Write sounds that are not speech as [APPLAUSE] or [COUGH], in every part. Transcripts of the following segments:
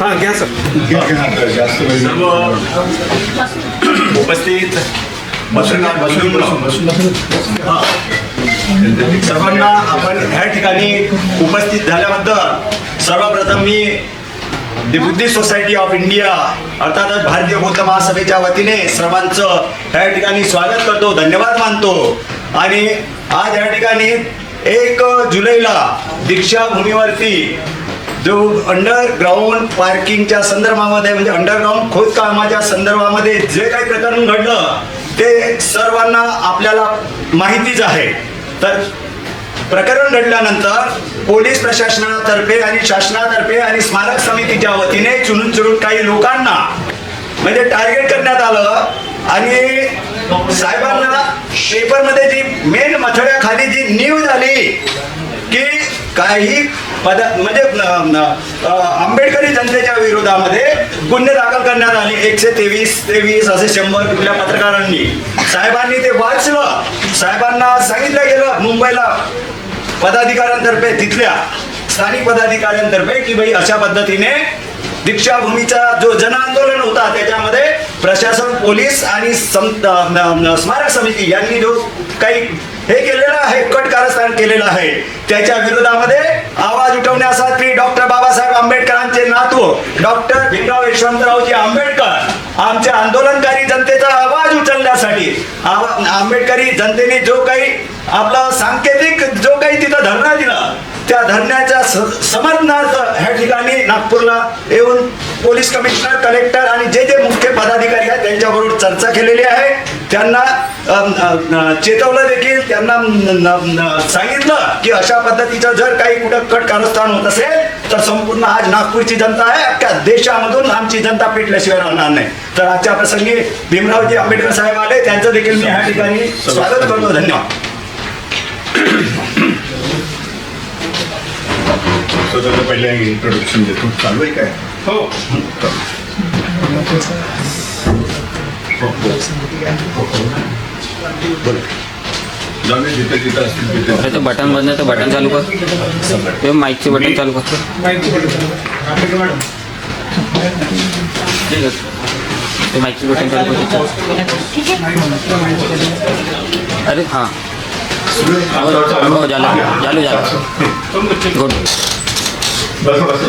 हां घ्या सर. जास्त उपस्थित हा. सर्वांना आपण ह्या ठिकाणी उपस्थित झाल्याबद्दल सर्वप्रथम मी the Buddhist society of India अर्थातच भारतीय बौद्ध महासभेच्या वतीने सर्वांचं ह्या ठिकाणी स्वागत करतो धन्यवाद मानतो. आणि आज या ठिकाणी एक जुलैला दीक्षाभूमीवरती जो अंडरग्राऊंड पार्किंगच्या संदर्भामध्ये म्हणजे अंडरग्राऊंड खोदकामाच्या संदर्भामध्ये जे काही प्रकरण घडलं ते सर्वांना आपल्याला माहितीच आहे. तर प्रकरण घडल्यानंतर पोलीस प्रशासनातर्फे आणि शासनातर्फे आणि स्मारक समितीच्या वतीने चुनून चुनून काही लोकांना म्हणजे टार्गेट करण्यात आलं आणि साहेबांना पेपरमध्ये जी मेन मथळ्याखाली जी न्यूज काही पद म्हणजे आंबेडकरी जनतेच्या विरोधामध्ये गुन्हे दाखल करण्यात आले. एकशे तेवीस तेवीस असे शंभर कुठल्या पत्रकारांनी. साहेबांनी ते वाचलं. साहेबांना सांगितलं गेलं मुंबईला. पदाधिकाऱ्यांतर्फे तिथल्या स्थानिक पदाधिकाऱ्यांतर्फे की भाई अशा पद्धतीने दीक्षाभूमीचा जो जन आंदोलन होता त्याच्यामध्ये प्रशासन पोलीस आणि सम- स्मारक समिती यांनी जो काही हे केलेलं आहे कट कारस्थान केलेलं आहे. त्याच्या विरोधामध्ये आवाज उठवण्यासाठी डॉक्टर बाबासाहेब आंबेडकरांचे नातू डॉक्टर भीमराव यशवंतरावजी आंबेडकर आमच्या आंदोलनकारी जनतेचा आवाज उचलण्यासाठी आंबेडकरी जनतेने जो काही आपला सांकेतिक जो काही तिथं धरणा दिला त्या धरण्याच्या स- समर्थनार्थ ह्या ठिकाणी नागपूरला येऊन पोलीस कमिशनर कलेक्टर आणि जे जे मुख्य पदाधिकारी आहेत त्यांच्याबरोबर चर्चा केलेली आहे. त्यांना चेतवलं देखील त्यांना सांगितलं की अशा पद्धतीचं जर काही कुठं कट कारस्थान होत असेल तर संपूर्ण आज नागपूरची जनता आहे अख्ख्या देशामधून आमची जनता पेटल्याशिवाय राहणार नाही. तर आजच्या प्रसंगी भीमरावजी आंबेडकर साहेब आले त्यांचं देखील मी ह्या ठिकाणी स्वागत करतो धन्यवाद. स्वतःचं पहिले इंट्रोडक्शन देतो. चालू आहे काय? हो. अरे ते बटन बंद आहे बटन चालू कर. ते माईकचे बटन चालू कर. ठीक आहे. ते माईकचे बटन चालू कर. अरे हां. हो झालं. झालं झालं. गुड बस बस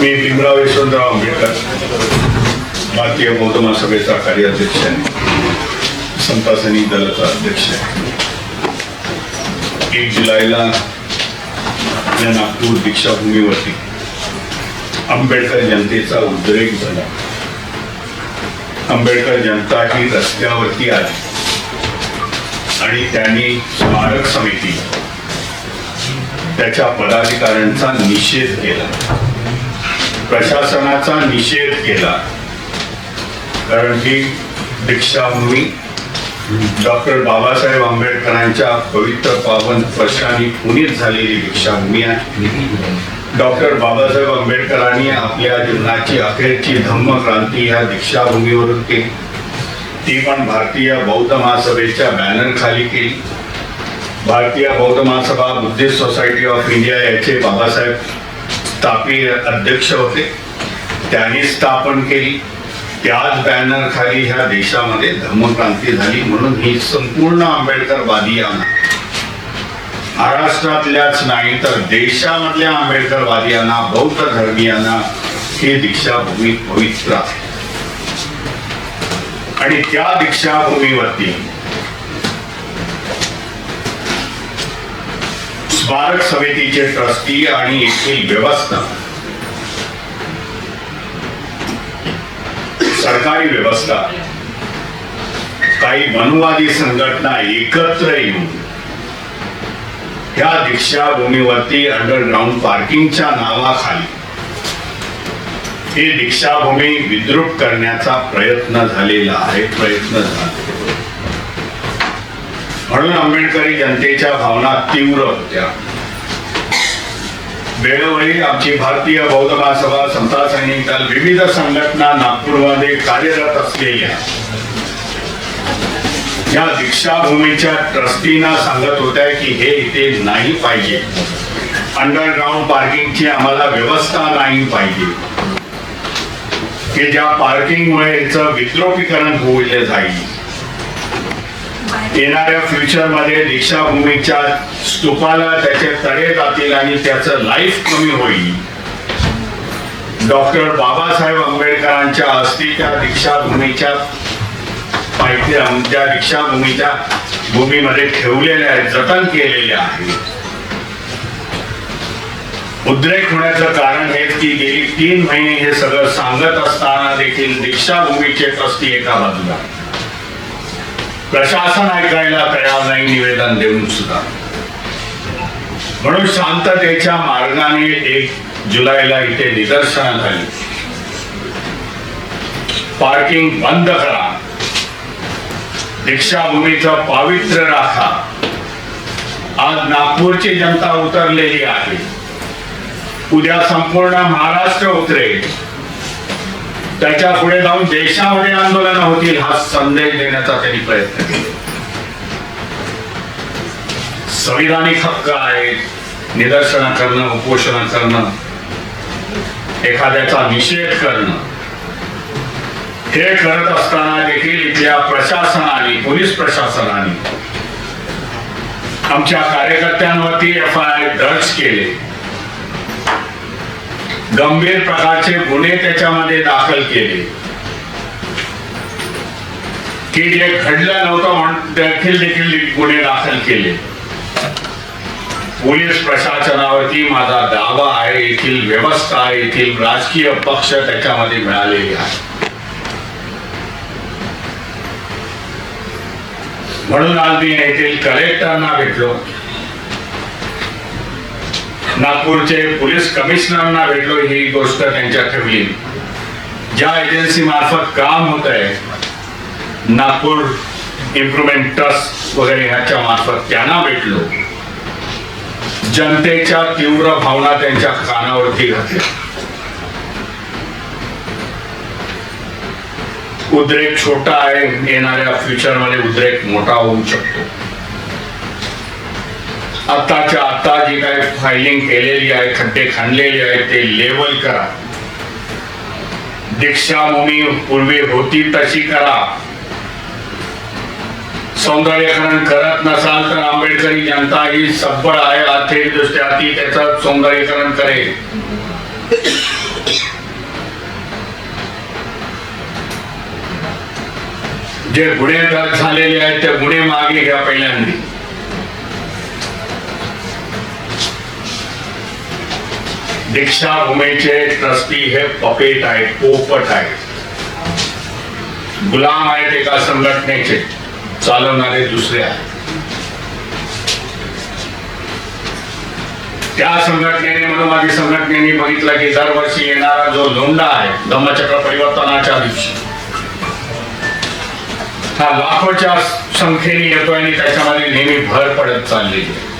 मी भीमराव यशवंतराव आंबेडकर भारतीय बौद्ध महासभेचा कार्याध्यक्ष आहे. संतासनी दलाचा अध्यक्ष आहे. एक जुलैला या नागपूर दीक्षाभूमीवरती आंबेडकर जनतेचा उद्रेक झाला. आंबेडकर जनता ही रस्त्यावरती आली. आणि त्यांनी स्मारक समिती त्याच्या पदाधिकाऱ्यांचा निषेध केला. प्रशासनाचा निषेध केला. कारण की दीक्षाभूमी डॉक्टर बाबासाहेब आंबेडकरांच्या पवित्र पावन स्पर्शाने पुनीत झालेली दीक्षाभूमी आहे. डॉक्टर बाबासाहेब आंबेडकरांनी आपल्या जीवनाची अखेरची धम्मक्रांती ह्या दीक्षाभूमीवरून केली. ती पण भारतीय बौद्ध महासभेच्या बॅनर खाली केली. भारतीय बौद्ध महासभा बुद्धिस्ट सोसायटी ऑफ इंडिया याचे बाबासाहेब तापी अध्यक्ष होते. त्यांनी स्थापन केली. त्याच बॅनर खाली ह्या देशामध्ये धर्मक्रांती झाली म्हणून ही संपूर्ण आंबेडकरवादियांना महाराष्ट्रातल्याच नाही तर देशामधल्या आंबेडकरवादियांना बौद्ध धर्मियांना ही दीक्षाभूमी पवित्र आहे. आणि त्या दीक्षाभूमीवरती स्मारक समितीचे ट्रस्टी आणि येथील व्यवस्था. सरकारी व्यवस्था. काही मनुवादी संघटना एकत्र येऊन ह्या दीक्षाभूमीवरती अंडरग्राऊंड पार्किंगच्या नावाखाली ही दीक्षाभूमी विद्रुप करण्याचा प्रयत्न झालेला आहे प्रयत्न झाला. म्हणून आंबेडकरी जनतेच्या भावना तीव्र होत्या. वेळोवेळी आमची भारतीय बौद्ध महासभा समता सैनिक दल विविध संघटना नागपूरमध्ये कार्यरत असलेल्या या दीक्षाभूमीच्या ट्रस्टीना सांगत होत्या की हे इथे नाही पाहिजे. अंडरग्राऊंड पार्किंगची आम्हाला व्यवस्था नाही पाहिजे. की ज्या पार्किंगमुळे याचं विद्रोपीकरण होईल जाईल येणाऱ्या फ्युचरमध्ये दीक्षाभूमीच्या स्तूपाला त्याचे तडे जातील आणि त्याचं लाईफ कमी होईल. डॉक्टर बाबासाहेब आंबेडकरांच्या अस्थी त्या दीक्षाभूमीच्या पायथ्या त्या दीक्षाभूमीच्या भूमीमध्ये ठेवलेल्या आहेत जतन केलेल्या आहेत. उद्रेक होण्याचं कारण हेच की गेली तीन महिने हे सगळं सांगत असताना देखील दीक्षाभूमीचे ट्रस्टी एका बाजूला प्रशासन ऐकायला तयार नाही निवेदन देऊन सुद्धा. म्हणून शांततेच्या मार्गाने एक जुलैला इथे निदर्शनं झाली. पार्किंग बंद करा. दीक्षाभूमीचं पावित्र्य राखा. आज नागपूरची जनता उतरलेली आहे. उद्या संपूर्ण महाराष्ट्र उतरेल. त्याच्या पुढे जाऊन देशामध्ये आंदोलन होतील हा संदेश देण्याचा त्यांनी प्रयत्न केला. संविधानिक हक्क आहे निदर्शनं करणं उपोषण करणं एखाद्याचा निषेध करणं. हे करत असताना देखील इथल्या प्रशासनाने पोलीस प्रशासनाने आमच्या कार्यकर्त्यांवरती एफ आय आर दर्ज केले. गंभीर प्रकारचे गुन्हे त्याच्यामध्ये दाखल केले. की जे घडलं नव्हतं म्हणून देखील देखील गुन्हे दाखल केले. पोलीस प्रशासनावरती माझा दावा आहे येथील व्यवस्था येथील राजकीय पक्ष त्याच्यामध्ये मिळालेले आहे म्हणून आज मी येथील कलेक्टरना भेटलो. नागपूरचे पोलीस कमिशनरना भेटलो ही गोष्ट त्यांच्या ठेवली. ज्या एजन्सी मार्फत काम होत आहे नागपूर इम्प्रुव्हमेंट ट्रस्ट वगैरे ह्याच्या मार्फत त्यांना भेटलो. जनतेच्या तीव्र भावना त्यांच्या कानावरती घातल्या उद्रेक छोटा आहे येणाऱ्या फ्युचरमध्ये उद्रेक मोठा होऊ शकतो. आताच्या आता जी काय फायलिंग केलेली आहे खड्डे खाणलेले आहेत ते लेवल करा. दीक्षाभूमी पूर्वी होती तशी करा. सौंदर्यकरण करत नसाल तर आंबेडकरी जनता ही सबळ आहे आर्थिक दृष्ट्या ती त्याचं सौंदर्यकरण करेल. जे गुन्हेगार झालेले आहेत ते गुन्हे मागे घ्या पहिल्यांदा. दीक्षाभूमीचे ट्रस्टी हे पपेट आहेत पोपट आहेत. गुलाम आहेत एका संघटनेचे चालवणारे दुसरे आहेत. त्या संघटनेने मनोवादी संघटनेने बघितलं की दरवर्षी येणारा जो लोंडा आहे धम्मचक्र परिवर्तनाच्या दिवशी हा लाखोच्या संख्येने येतोय आणि त्याच्यामध्ये नेहमी भर पडत चाललेली आहे.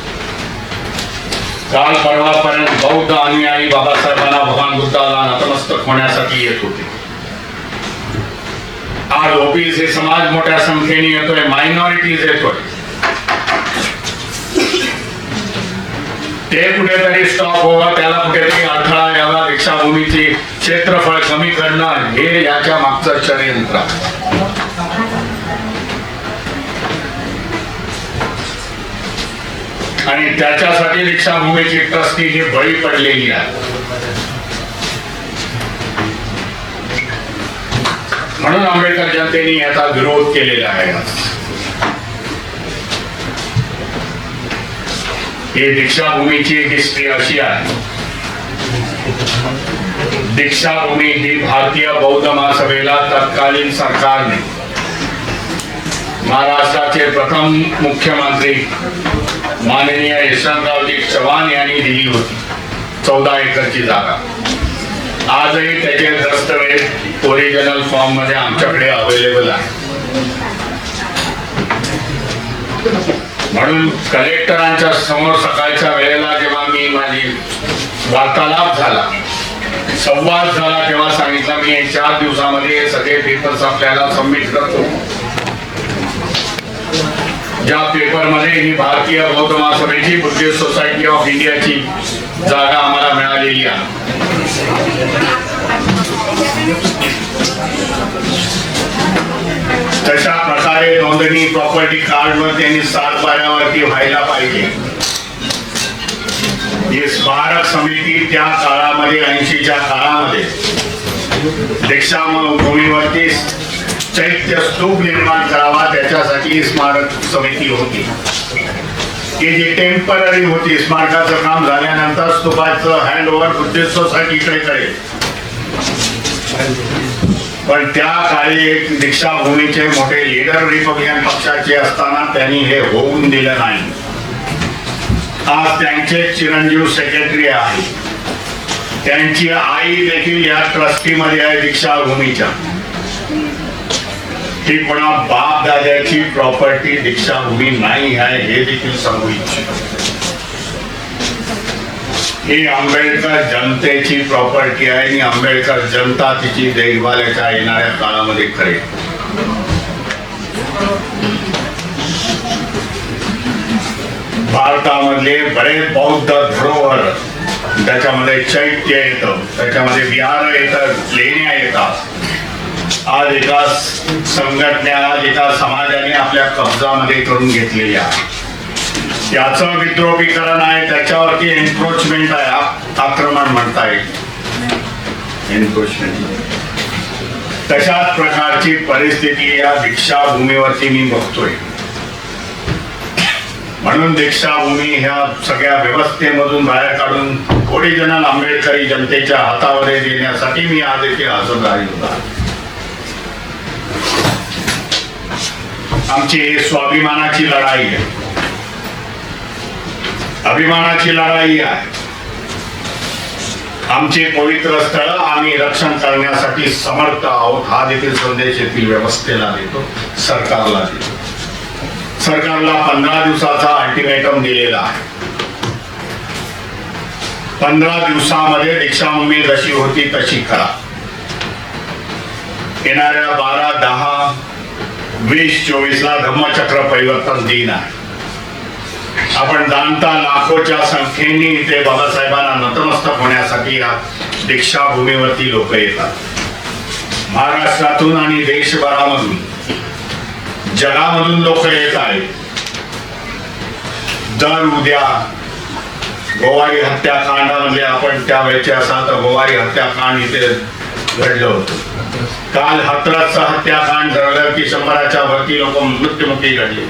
काल परवापर्यंत बौद्ध अनुयायी बाबासाहेबांना भगवान बुद्धाला नतमस्तक होण्यासाठी येत होते. आज ओबीसी समाज मोठ्या संख्येने येतोय मायनॉरिटीज येतोय. ते कुठेतरी स्टॉप व्हावं त्याला कुठेतरी अडथळा यावा दीक्षाभूमीची क्षेत्रफळ कमी करणं हे याच्या मागचं षडयंत्र. आणि त्याच्यासाठी दीक्षाभूमीची ट्रस्टी ही बळी पडलेली आहे. म्हणून आंबेडकर जनतेने याचा विरोध केलेला आहे. हे दीक्षाभूमीची दीक्षाभूमीची हिस्ट्री अशी आहे. दीक्षाभूमी ही भारतीय बौद्ध महासभेला तत्कालीन सरकारने महाराष्ट्राचे प्रथम मुख्यमंत्री माननीय यशवंतरावजी चव्हाण यांनी दिली होती. चौदा एकरची जागा. आजही त्याचे दस्तवेज ओरिजिनल फॉर्ममध्ये आमच्याकडे अवेलेबल आहे. म्हणून कलेक्टरांच्या समोर सकाळच्या वेळेला जेव्हा मी माझी वार्तालाप झाला संवाद झाला तेव्हा सांगितलं मी चार दिवसामध्ये सगळे पेपर्स आपल्याला सबमिट करतो. ज्या पेपरमध्ये ही भारतीय बौद्ध महासभेची बुद्धिस्ट सोसायटी ऑफ इंडियाची जागा आम्हाला मिळालेली आहे. तशा प्रकारे नोंदणी प्रॉपर्टी कार्डवर त्यांनी सात पाण्यावरती व्हायला पाहिजे. ही स्मारक समिती त्या काळामध्ये ऐंशीच्या काळामध्ये दीक्षाभूमीवरती चैत्य स्तूप निर्माण करावा त्याच्यासाठी स्मारक समिती होती. की जी टेंपररी होती स्मारकाचं काम झाल्यानंतर स्तूपाचं हँड ओव्हर बुद्धिस्ट सोसायटीकडे करेल. पण त्या काळी एक दीक्षाभूमीचे मोठे लीडर रिपब्लिकन पक्षाचे असताना त्यांनी हे होऊन दिलं नाही. आज त्यांचे चिरंजीव सेक्रेटरी आहे त्यांची आई देखील या ट्रस्टीमध्ये आहे दीक्षाभूमीच्या. ही कोणा बाप दादाची प्रॉपर्टी दीक्षाभूमी नाही आहे हे देखील सांगू इच्छित. ही आंबेडकर जनतेची प्रॉपर्टी आहे आणि आंबेडकर जनता तिची देखभालाच्या येणाऱ्या काळामध्ये करेल भारतामधले बरेच बौद्ध धरोहर त्याच्यामध्ये चैत्य येतं त्याच्यामध्ये विहार येतात लेण्या येतात. आज एका संघटना आज एका समाजाने आपल्या कब्जामध्ये करून घेतलेली आहे. याचं विद्रोपीकरण आहे त्याच्यावरती एन्क्रोचमेंट आहे आक्रमण म्हणता येईल. एन्क्रोचमेंट तशाच प्रकारची परिस्थिती या दीक्षाभूमीवरती मी बघतोय. म्हणून दीक्षाभूमी ह्या सगळ्या व्यवस्थेमधून बाहेर काढून ओरिजिनल आंबेडकरी जनतेच्या हातावर देण्यासाठी मी आज येथे हजर राहिलो होता आमची स्वाभिमानाची लढाई आहे. अभिमानाची लढाई आहे. आमचे पवित्र स्थळ आम्ही रक्षण करण्यासाठी समर्थ आहोत. हा देखील संदेश येथील व्यवस्थेला देतो. सरकारला देतो. सरकारला पंधरा दिवसाचा अल्टिमेटम दिलेला आहे. पंधरा दिवसामध्ये दीक्षाभूमी जशी होती तशी करा. येणाऱ्या बारा दहा वीस चोवीस ला धम्मचक्र परिवर्तन दिन. आहे आपण जाणता लाखोच्या संख्येने इथे बाबासाहेबांना नतमस्तक होण्यासाठी या दीक्षाभूमीवरती लोक येतात. महाराष्ट्रातून आणि देशभरामधून जगामधून लोक येत आहेत. दर उद्या गोवारी हत्याकांडामध्ये आपण त्यावेळेचे असाल तर गोवारी हत्याकांड इथे घडलं होतं. काल हाथरसचं हत्याकांड घडलं की शंभराच्या वरती लोक मृत्युमुखी घडले.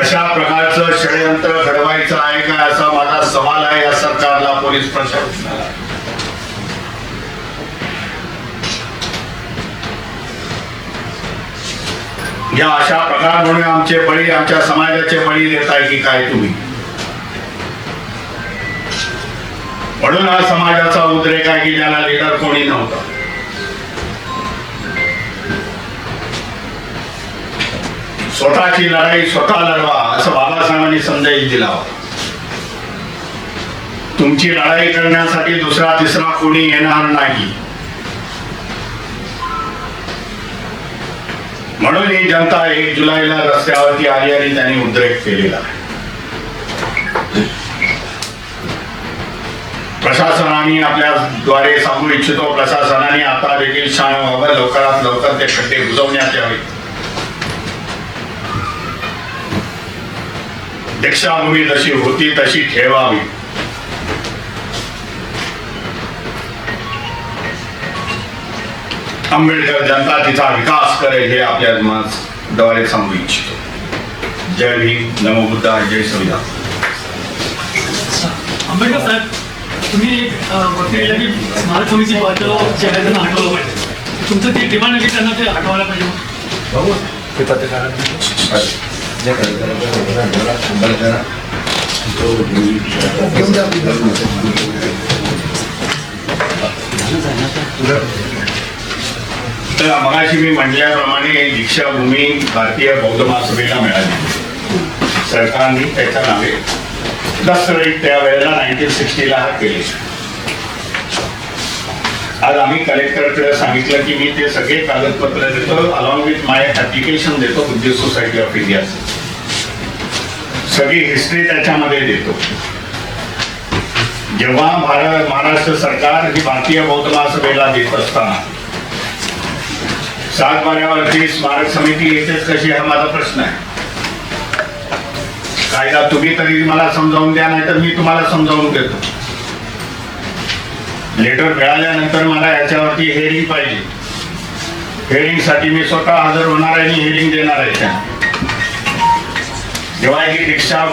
अशा प्रकारचं षडयंत्र घडवायचं आहे का असा माझा सवाल आहे या सरकारला पोलीस प्रशासनाला. या अशा प्रकारमुळे आमचे बळी आमच्या समाजाचे बळी देत आहे की काय तुम्ही? म्हणून हा समाजाचा उद्रेक आहे की ज्याला लिडर कोणी नव्हता. स्वतःची लढाई स्वतः लढवा असं बाबासाहेबांनी संदेश दिला होता. तुमची लढाई करण्यासाठी दुसरा तिसरा कोणी येणार नाही. म्हणून ही जनता एक जुलैला रस्त्यावरती आली आणि त्यांनी उद्रेक केलेला आहे. प्रशासनाने आपल्याद्वारे सांगू इच्छितो प्रशासनाने आता देखील शाळा व्हावं लवकरात लवकर ते खड्डे बुजवण्यात यावे. दीक्षाभूमी जशी होती तशी ठेवावी. आंबेडकर जनता तिचा विकास करेल हे आपल्या द्वारे सांगू इच्छितो. जय भीम नमो बुद्धा जय संविधान आंबेडकर साहेब तुम्ही एक लिहिलं की स्मारक समिती पाहतो शहरांना हटवलं पाहिजे. तुमचं ते डिमांड आहे की त्यांना ते हटवायला पाहिजे? तर मगाशी मी म्हटल्याप्रमाणे दीक्षाभूमी भारतीय बौद्ध महासभेला मिळाली. सरकारने त्याच्या नावे दस्तऐवज त्यावेळेला नाईन्टीन सिक्स्टीला केली आज आम्ही कलेक्टरकडे सांगितलं की मी ते सगळे कागदपत्र देतो अलॉंग विथ माय ऍप्लिकेशन देतो बुद्धिस्ट सोसायटी ऑफ इंडिया सगळी हिस्ट्री त्याच्यामध्ये देतो. जेव्हा भारत महाराष्ट्र सरकार ही भारतीय बौद्ध महासभेला देत असताना सात बाऱ्यावरती स्मारक समिती येतेच कशी हा माझा प्रश्न आहे. कायदा तुम्ही तरी मला समजावून द्या नाहीतर मी तुम्हाला समजावून देतो. लेटर मिळाल्यानंतर मला याच्यावरती हेअरिंग पाहिजे. हेअरिंगसाठी मी स्वतः हजर होणार आहे आणि हेअरिंग देणार आहे त्या जेव्हा ही दीक्षा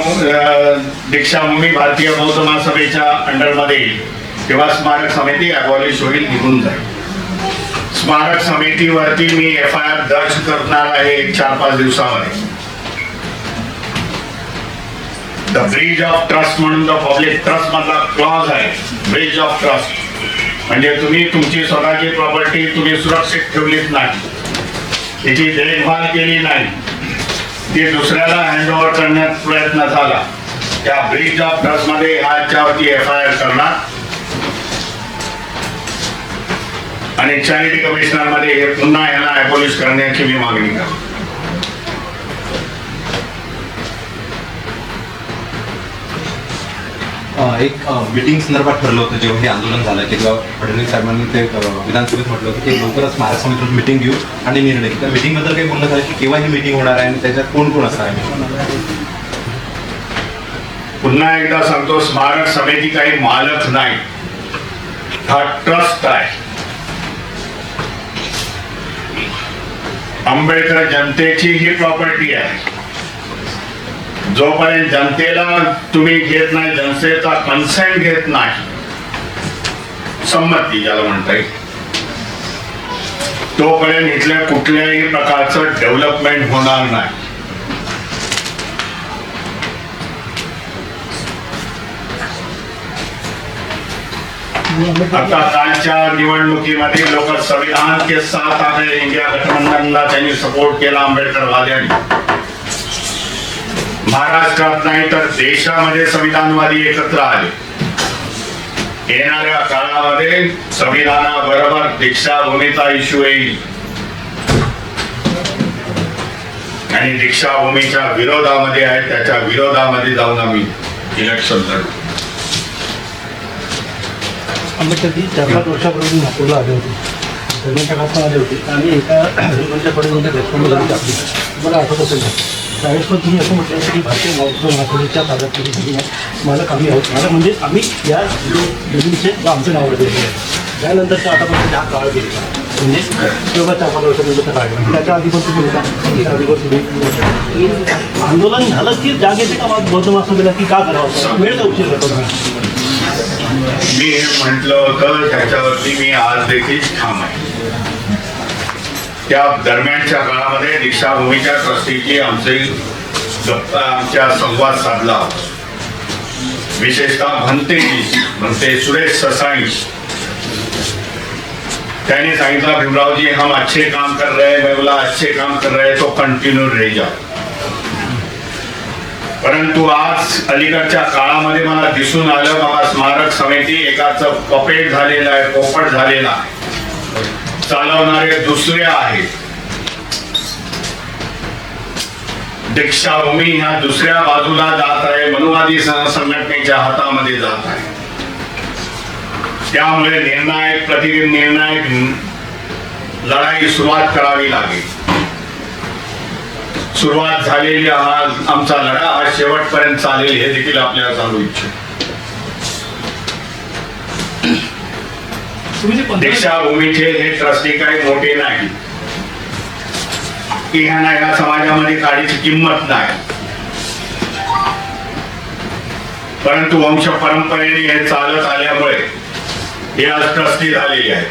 दीक्षाभूमी भारतीय बौद्ध महासभेच्या अंडरमध्ये येईल तेव्हा स्मारक समिती अबॉलिश होईल निघून जाईल. स्मारक समितीवरती मी एफ आय आर दर्ज करणार आहे चार पाच दिवसामध्ये. द ब्रिज ऑफ ट्रस्ट म्हणून द पब्लिक ट्रस्ट मधला क्लॉज आहे. ब्रिज ऑफ ट्रस्ट म्हणजे तुम्ही तुमची स्वतःची प्रॉपर्टी तुम्ही सुरक्षित ठेवलीच नाही. त्याची देखभाल केली नाही. ती दुसऱ्याला हँडओव्हर करण्यात प्रयत्न झाला. त्या ब्रिज ऑफ ट्रस्टमध्ये ह्याच्यावरती एफ आय आर करणार. आणि चॅरिटी कमिशनरमध्ये हे पुन्हा यांना अबॉलिश करण्याची मी मागणी करतो. एक मिटिंग संदर्भात ठरलं होतं जेव्हा हे आंदोलन झालं तेव्हा फडणवीस साहेबांनी ते विधानसभेत म्हटलं होतं की लवकरच महाराष्ट्र समितीत मिटिंग घेऊ आणि निर्णय घेऊ. त्या मिटिंगबद्दल काही बोलणं झालं की केव्हा ही मिटिंग होणार आहे आणि त्याच्यात कोण कोण असणार आहे? पुन्हा एकदा सांगतो स्मारक समिती काही मालक नाही. हा ट्रस्ट आहे. आंबेडकर जनतेची ही प्रॉपर्टी आहे. जोपर्यंत जनतेला तुम्ही घेत नाही जनतेचा कन्सेंट घेत नाही संमती ज्याला म्हणता येईल. तोपर्यंत इथल्या कुठल्याही प्रकारचं डेव्हलपमेंट होणार नाही. आता कालच्या निवडणुकीमध्ये लोक संविधान के साथ आले इंडिया गठबंधनला त्यांनी सपोर्ट केला आंबेडकरवाद्यांनी. महाराष्ट्रात नाही तर देशामध्ये संविधानवादी एकत्र आले. येणाऱ्या काळामध्ये संविधानाबरोबर दीक्षाभूमीचा इश्यू येईल. आणि दीक्षाभूमीच्या विरोधामध्ये आहे त्याच्या विरोधामध्ये जाऊन आम्ही इलेक्शन लढू. आंबेडकरजी चार पाच वर्षापूर्वी नागपूरला आले होते. दरम्यानच्या पण आले होते. आणि एका त्यांच्याकडे झाली. टाकली मला आठवत असेल पण तुम्ही असं म्हटलं होतं की भारतीय दिली आहे मला आम्ही आहोत मला म्हणजे आम्ही या बिल्डिंगचे आमचं नाव आहे त्यानंतरचा आतापर्यंत काळ तुम्ही तुम्ही आंदोलन झालं की जाग येते का बौद्ध महासभेला की का करावं वेळ मी त्याच्यावरती मी आज देखील ठाम आहे. त्या दरम्यानच्या काळामध्ये दीक्षाभूमीच्या ट्रस्टीची आमचे आमच्या संवाद साधला. विशेषतः भंतेजी भंते सुरेश ससाई. त्याने सांगितलं भीमरावजी हम अच्छे काम कर रहे मैं बोला अच्छे काम कर रहे तो कंटिन्यू रह जाओ परंतु आज अलीकडच्या काळामध्ये मला दिसून आलं बाबा स्मारक समिती एकाच पपेट झालेलं आहे पोपट झालेला आहे. चालवणारे दुसरे आहेत. दीक्षाभूमी ह्या दुसऱ्या बाजूला जात आहे मनुवादी संघटनेच्या हातामध्ये जात आहे. त्यामुळे निर्णायक प्रतिदिन निर्णायक लढाई सुरुवात करावी लागेल. सुरुवात झालेली हा आमचा लढा हा शेवटपर्यंत चालेल हे देखील आपल्याला सांगू इच्छितो. दीक्षाभूमीचे हे ट्रस्टी काही मोठे नाही. की ह्यांना या समाजामध्ये काडीची किंमत नाही. परंतु वंश परंपरेने हे चालत आल्यामुळे हे आज ट्रस्टी झालेले आहे?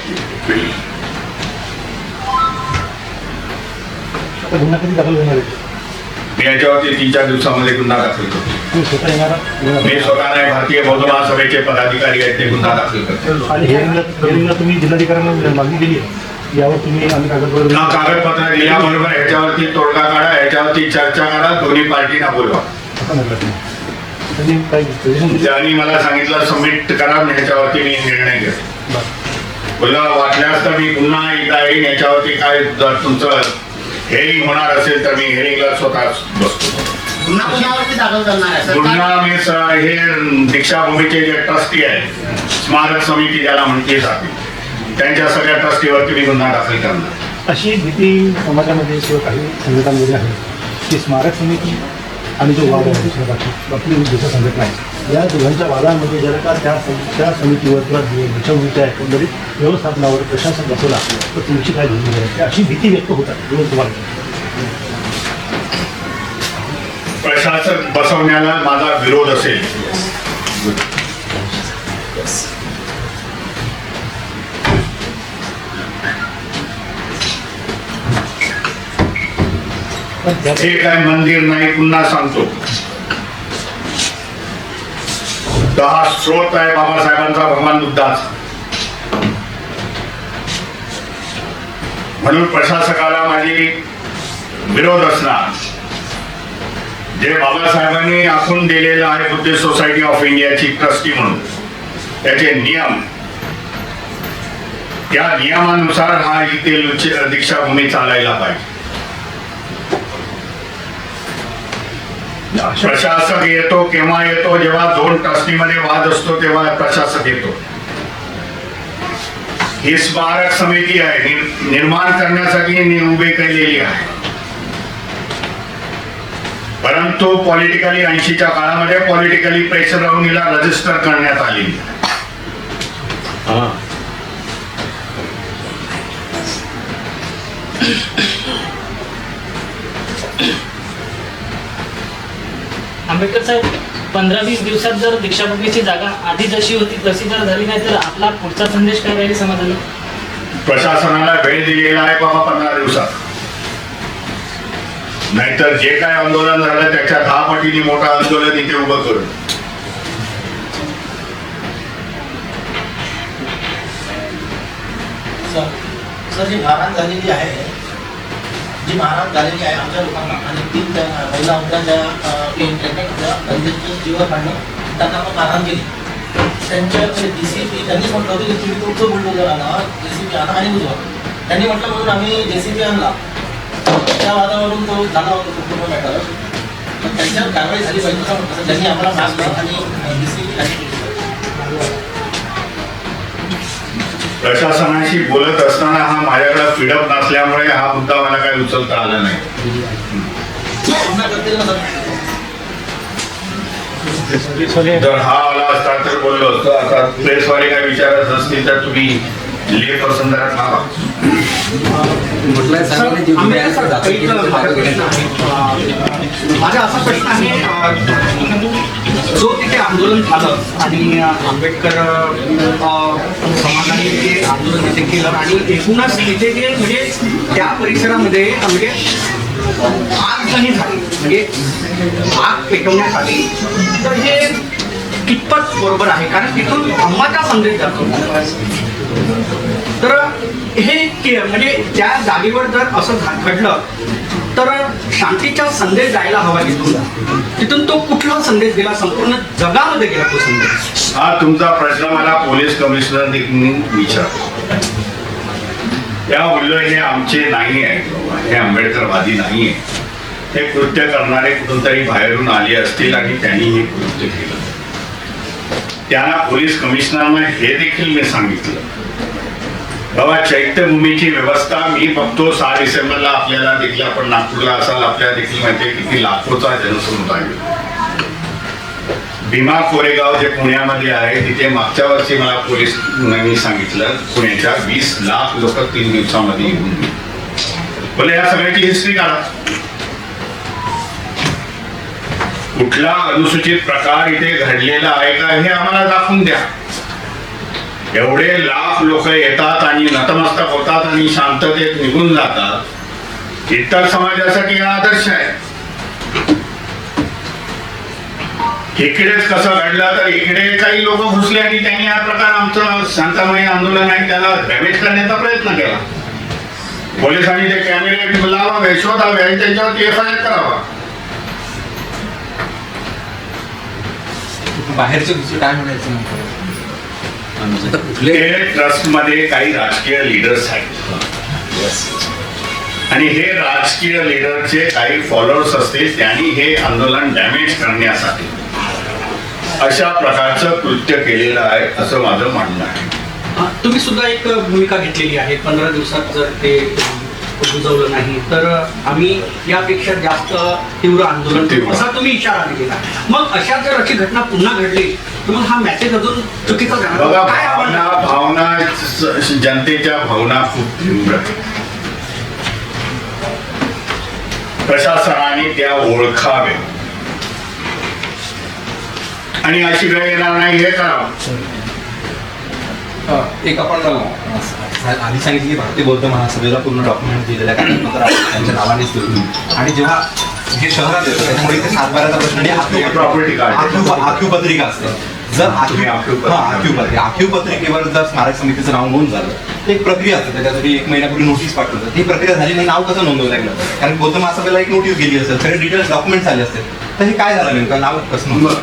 मी याच्यावरती तीन चार दिवसामध्ये गुन्हा दाखल करतो. मी स्वतः नाही भारतीय बौद्ध महासभेचे पदाधिकारी आहेत ते गुन्हा दाखल करतो आणि हेअरिंगला तुम्ही जिल्हाधिकाऱ्यांना मागणी दिली आहे यावर तुम्ही आम्ही कागदपत्र हा कागदपत्र दिल्याबरोबर ह्याच्यावरती तोडगा काढा ह्याच्यावरती चर्चा करा दोन्ही पार्टीना बोलवा. त्यांनी मला सांगितलं सबमिट करा ह्याच्यावरती मी निर्णय घेतो. बोलला वाटल्यास तर मी पुन्हा एकदा येईन याच्यावरती काय जर तुमचं हेअरिंग होणार असेल तर मी हेअरिंगला स्वतः बसतो. पुन्हा पुण्यावरती दाखल करणार आहे. सरकार पुन्हा मी स- हे दीक्षाभूमीचे जे ट्रस्टी आहे स्मारक समिती ज्याला म्हटली जाते त्यांच्या सगळ्या ट्रस्टीवरती मी गुन्हा दाखल करणार. अशी भीती समाजामध्ये किंवा काही संघटनांमध्ये आहे की स्मारक समिती आणि जो वाद आहे दुसऱ्या बाकी बाकी दुसऱ्या संघटना आहे या दोघांच्या वादांमध्ये जर का त्या सम- त्या समितीवर किंवा दीक्षाभूमीच्या एकंदरीत व्यवस्थापनावर प्रशासन बसवला तर तुमची काय भूमिका आहे? अशी भीती व्यक्त होतात म्हणून तुम्हाला प्रशासक बसवण्याला माझा विरोध असेल. हे काय मंदिर नाही पुन्हा सांगतो. दहा स्रोत आहे बाबासाहेबांचा भगवान बुद्धाच. म्हणून प्रशासकाला माझी विरोध असणार. जे बाबासाहेबांनी आखून दिलेलं आहे बुद्धिस्ट सोसायटी ऑफ इंडियाची ट्रस्टी म्हणून त्याचे नियम. त्या नियमानुसार हा इथे दीक्षाभूमी चालायला पाहिजे. प्रशासक येतो केव्हा येतो जेव्हा दोन ट्रस्टीमध्ये वाद असतो तेव्हा प्रशासक येतो. ही स्मारक समिती आहे निर- निर्माण करण्यासाठी उभी केलेली आहे. परंतु पॉलिटिकली ऐंशीच्या काळामध्ये पॉलिटिकली प्रेशर राहून हिला रजिस्टर करण्यात आली. आंबेडकर साहेब पंधरा वीस दिवसात जर दीक्षाभूमीची जागा आधी जशी होती तशी जर झाली नाही तर आपला पुढचा संदेश काय राहील समाजाला? प्रशासनाला वेळ दिलेला आहे बाबा पंधरा दिवसात. नाहीतर जे काय आंदोलन झालं त्याच्या दहा पटीने मोठं आंदोलन इथे उभं करू सर सर जी मारहाण झालेली आहे जी मारहाण झालेली आहे आमच्या लोकांना आणि तीन महिला होत्या ज्या प्रेग्नेंट होत्या त्यांची जीवन काढणं त्यांना आपण मारहाण केली. त्यांच्या डी सी पी त्यांनी म्हटलं होतं की तुम्ही तुमचं बुलडोजर आणा डी सी पी आणा आणि बुजवा. त्यांनी म्हटलं म्हणून आम्ही जे सी पी आणला. त्या वादावरून तो झाला होता संपूर्ण मॅटर त्यांच्यावर कारवाई झाली पाहिजे त्यांनी आम्हाला आणि प्रशासनाशी बोलत असताना हा माझ्याकडे फिडअप नसल्यामुळे हा मुद्दा मला काही उचलता आला नाही. जर हा आला असता तर बोललो. असतो आता प्रेसवाले काय विचारत असतील तर तुम्ही ले पर्सन जरा थांबा माझा असा प्रश्न आहे जो तिथे आंदोलन झालं आणि आंबेडकर समाजाने ते आंदोलन तिथे केलं आणि एकूणच तिथे जे म्हणजे त्या परिसरामध्ये म्हणजे आग झाली म्हणजे आग पेटवण्यात आली तर हे कितपत बरोबर आहे? कारण तिथून धम्माचा संदेश जातो. तर हे के- म्हणजे त्या जागेवर जर असं घडलं तर शांतीचा संदेश जायला हवा तिथून. तिथून तो कुठला संदेश गेला? संपूर्ण जगामध्ये गेला तो संदेश. हा तुमचा प्रश्न मला पोलीस कमिशनर विचार या उल्लेख हे आमचे नाही आहेत हे आंबेडकरवादी नाही आहे हे कृत्य करणारे कुठून तरी बाहेरून आले असतील आणि त्यांनी हे कृत्य केलं. त्यांना पोलीस कमिशनरनं हे देखील मी सांगितलं. बाबा चैत्यभूमीची व्यवस्था मी बघतो. सहा डिसेंबरला आपल्याला देखील आपण नागपूरला असाल आपल्याला देखील माहिती आहे किती लाखोचा जनसमुदाय आहे. भीमा कोरेगाव जे पुण्यामध्ये आहे तिथे मागच्या वर्षी मला पोलीस सांगितलं पुण्याच्या वीस लाख लोक तीन दिवसामध्ये येऊन बोले या सगळ्याची हिस्ट्री काढा. कुठला अनुसूचित प्रकार इथे घडलेला आहे का हे आम्हाला दाखवून द्या. एवढे लाख लोक येतात आणि नतमस्तक होतात आणि शांततेत निघून जातात. इतर समाजासाठी हा आदर्श आहे. इकडेच कसं घडलं तर इकडे काही लोक घुसले आणि त्यांनी हा प्रकार आमचं शांतमय आंदोलन आहे त्याला डॅमेज करण्याचा प्रयत्न केला. पोलिसांनी ते कॅमेरे लावावे शोधावे आणि त्यांच्यावरती एफ आय आर करावा. बाहेरचे दुसरे काय म्हणायचं हे ट्रस्टमध्ये काही राजकीय लीडर्स आहेत. आणि हे राजकीय लीडरचे काही फॉलोअर्स असतील त्यांनी हे आंदोलन डॅमेज करण्यासाठी अशा प्रकारचं कृत्य केलेलं आहे असं माझं म्हणणं आहे. तुम्ही सुद्धा एक भूमिका घेतलेली आहे. पंधरा दिवसात जर ते बुजवलं नाही. तर आम्ही यापेक्षा जास्त तीव्र आंदोलन करू. असा तुम्ही इशारा दिलेला. मग अशा जर अशी घटना पुन्हा घडली तर मग हा मेसेज अजून चुकीचा काय भावना भावना जनतेच्या भावना खूप तीव्र प्रशासनाने त्या ओळखाव्या आणि अशी वेळ येणार नाही हे करावं एक आपण आधी सांगितलं की भारतीय बौद्ध महासभेला पूर्ण डॉक्युमेंट आपण [COUGHS] त्यांच्या नावानेच दिली आणि जेव्हा हे शहरात येतं त्याच्यामुळे इथे सातबाराचा प्रश्न आणि card. आखीव पत्रिका असते. जर आखीव आखीव पत्रिका. आखीव पत्रिका. आखीव पत्रिकेवर जर स्मारक समितीचं नाव नोंद झालं तर एक प्रक्रिया असते. त्याच्यासाठी एक महिन्यापूर्वी नोटीस पाठवतात. ती प्रक्रिया झाली नाही नाव कसं नोंदवलं लागलं कारण बौद्ध महासभेला एक नोटीस गेली असेल सगळे डिटेल्स डॉक्युमेंट आले असते तर हे काय झालं नेमकं? नाव कसं नोंदवलं?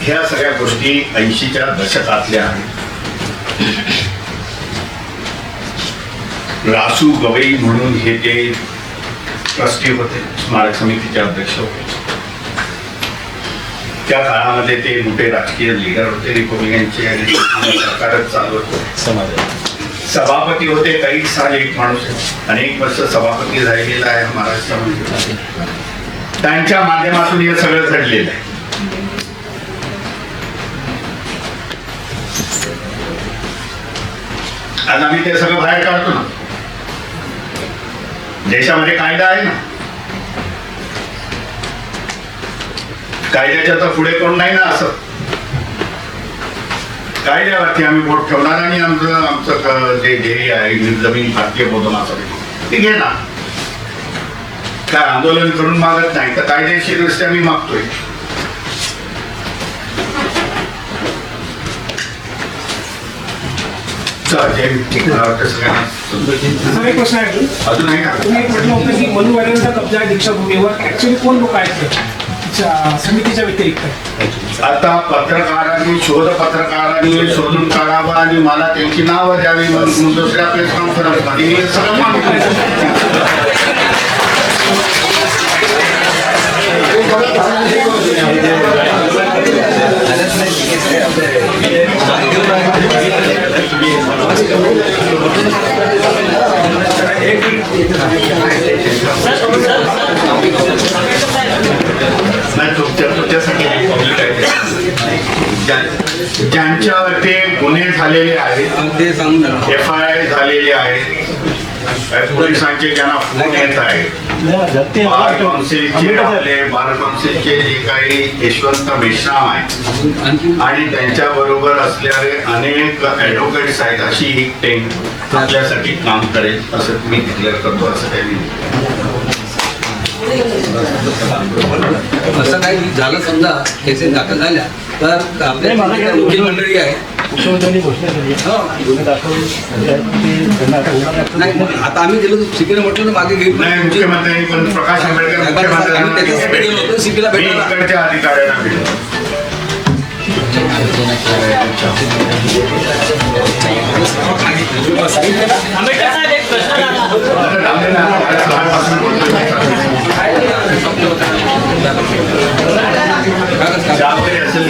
ह्या सगळ्या गोष्टी ऐंशीच्या दशकातल्या आहेत. रासू गवई म्हणून हे ते ट्रस्टी होते स्मारक समितीचे अध्यक्ष होते. त्या काळामध्ये ते मोठे राजकीय लीडर होते रिपब्लिकनचे आणि सरकारच चालवत होते. सभापती होते काही साल एक माणूस. अनेक वर्ष सभापती राहिलेला आहे महाराष्ट्रामध्ये त्यांच्या माध्यमातून हे सगळं घडलेलं आहे. आज आम्ही ते सगळं बाहेर काढतो ना. देशामध्ये कायदा आहे ना? कायद्याच्या तर पुढे कोण नाही ना असं. कायद्यावरती आम्ही बोट ठेवणार आणि आमचं आमचं जे ध्येय आहे जमीन भारतीय बोधनाचं ते घेणार. काय आंदोलन करून मागत नाही तर कायदेशीरदृष्ट्या मी मागतोय चल, जय भीम. मला वाटतं सगळ्यांना समजलं. असा एक प्रश्न आहे अजून. आहे का तुम्ही एक म्हटलं होतं की मनु वाहिल्यांचा कब्जा दीक्षाभूमीवर ऍक्च्युली कोण लोक आहेत समितीच्या व्यतिरिक्त आता पत्रकारांनी शोध पत्रकारांनी शोधून काढावं आणि मला त्यांची नावं द्यावी म्हणून दुसऱ्या प्रेस कॉन्फरन्समध्ये सगळं मागतोय. नाही तुमच्या तुमच्यासाठी public आहे ते. ज्या- ज्यांच्यावर ते गुन्हे झालेले आहेत एफ आय आय झालेले आहेत पोलिसांचे ज्यांना फोन येत आहेत बार काउन्सिलचे आपले बार काउन्सिलचे जे काही यशवंत मेश्राम आहेत आणि त्यांच्या बरोबर असलेले अनेक ऍडव्होकेट्स आहेत अशी ही टेन आपल्यासाठी काम करेल असं मी डिक्लेअर करतो असं त्यांनी असं काही झालं समजा केसेस दाखल झाल्या तर आपल्या मंडळी आहे मुख्यमंत्र्यांनी घोषणा केली आहे. गुन्हे दाखल झाले आहेत. ते त्यांना आता उन्हाळ्यात- नाही मग आता आम्ही गेलो सिपीला म्हटलं तर मागे घेऊन नाही मुख्यमंत्र्यांनी पण प्रकाश आंबेडकर आम्ही त्याच्यासाठी गेलो होतो मुख्यमंत्र्यांना सिपीला मी भेटायला इकडच्या अधिकाऱ्यांना भेटलो आंबेडकर साहेब एक प्रश्न झाला आता थांबले ना, बऱ्याच लहानपासून बोलतोय. जबाबदारी असेल